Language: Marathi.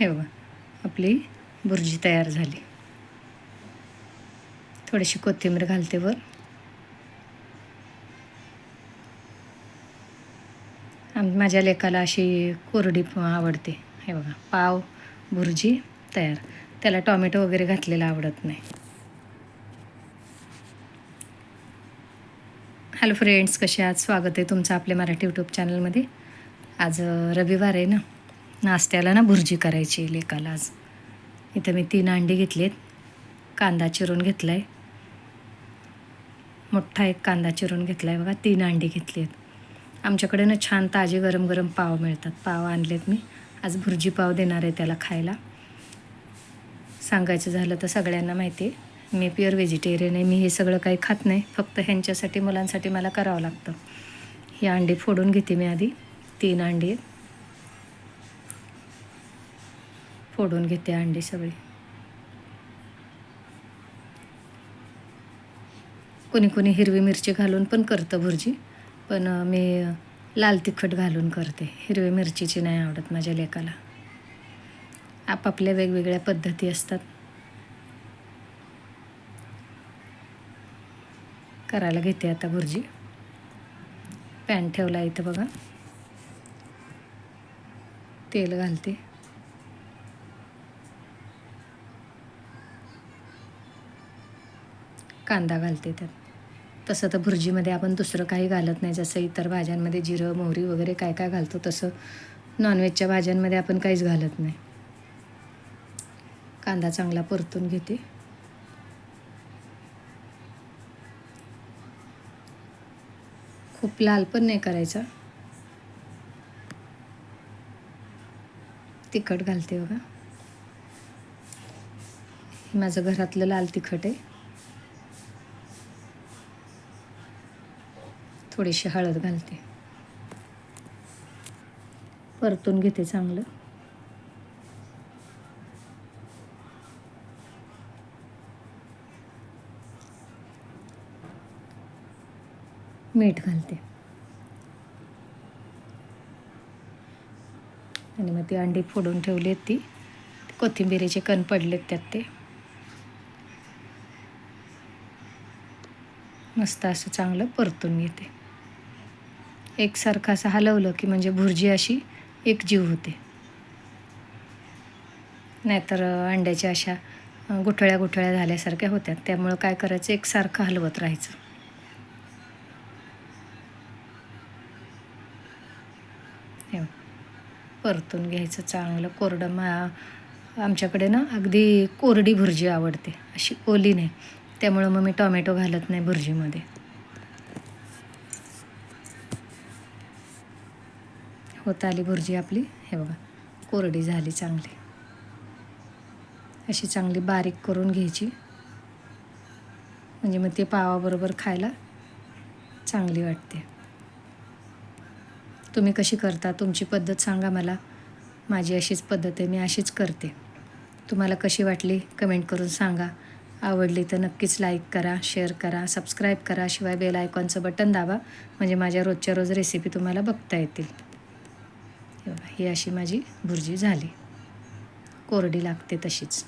हे बघा आपली बुर्जी तयार झाली. थोडीशी कोथिंबीर घालते वर. माझ्या लेकाला अशी कोरडी आवडते. हे बघा पाव भुर्जी तयार. त्याला टॉमॅटो वगैरे घातलेला आवडत नाही. हॅलो फ्रेंड्स कसे आहात? स्वागत आहे तुमचं आपल्या मराठी यूट्यूब चॅनलमध्ये आज रविवार आहे ना? नाश्त्याला ना भुर्जी करायची लेकाला आज. इथं मी तीन अंडी घेतलीत. कांदा चिरून घेतला आहे मोठा एक कांदा चिरून घेतला आहे बघा तीन अंडी घेतली आहेत आमच्याकडे ना छान ताजे गरम गरम पाव मिळतात. पाव आणलेत मी. आज भुर्जी पाव देणार आहे त्याला खायला. सांगायचं झालं तर सगळ्यांना माहिती आहे. मी प्युअर व्हेजिटेरियन आहे. मी हे सगळं काही खात नाही. फक्त ह्यांच्यासाठी मुलांसाठी मला करावं लागतं. ही अंडी फोडून घेते मी आधी. तीन अंडी आहेत. फोडून घेते अंडी सगळी. कोणी कोणी हिरवी मिरची घालून पण करतं भुर्जी पण मी लाल तिखट घालून करते. हिरवी मिरचीची नाही आवडत माझ्या लेकाला. आपापल्या वेगवेगळ्या पद्धती असतात. करायला घेते आता भुर्जी. पॅन ठेवला इथं बघा. तेल घालते. कांदा घालते त्यात. तसं तर भुर्जीमध्ये आपण दुसरं काही घालत नाही. जसं इतर भाज्यांमध्ये जिरं मोहरी वगैरे काय काय घालतो तसं नॉनव्हेजच्या भाज्यांमध्ये आपण काहीच घालत नाही. कांदा चांगला परतून घेते. खूप लाल पण नाही करायचा. तिखट घालते बघा. माझं घरातलं लाल तिखट आहे. थोडीशी हळद घालते. परतून घेते चांगलं. मीठ घालते. आणि मग ती अंडी फोडून ठेवली आहेत ती. कोथिंबिरीचे कण पडलेत त्यात ते. मस्त असं चांगलं परतून घेते. एकसारखं असं हलवलं की म्हणजे भुर्जी अशी एकजीव होते. नाहीतर अंड्याच्या अशा गुठळ्या गुठळ्या झाल्यासारख्या होत्या. त्यामुळं काय करायचं? एकसारखं हलवत राहायचं. परतून घ्यायचं चांगलं कोरडं. मा आमच्याकडे ना अगदी कोरडी भुर्जी आवडते. अशी ओली नाही. त्यामुळं मग मी टॉमॅटो घालत नाही भुर्जीमध्ये. होत आली भुर्जी आपली. हे बघा कोरडी झाली चांगली. अशी चांगली बारीक करून घ्यायची. म्हणजे मग ते पावाबरोबर खायला चांगली वाटते. तुम्ही कशी करता तुमची पद्धत सांगा मला. माझी अशीच पद्धत आहे मी अशीच करते. तुम्हाला कशी वाटली कमेंट करून सांगा. आवडली तर नक्कीच लाईक करा शेअर करा सबस्क्राईब करा शिवाय बेल आयकॉनचं बटन दाबा. म्हणजे माझ्या रोजच्या रोज रेसिपी तुम्हाला बघता येतील. ही अशी माझी भुर्जी झाली. कोरडी लागते तशीच.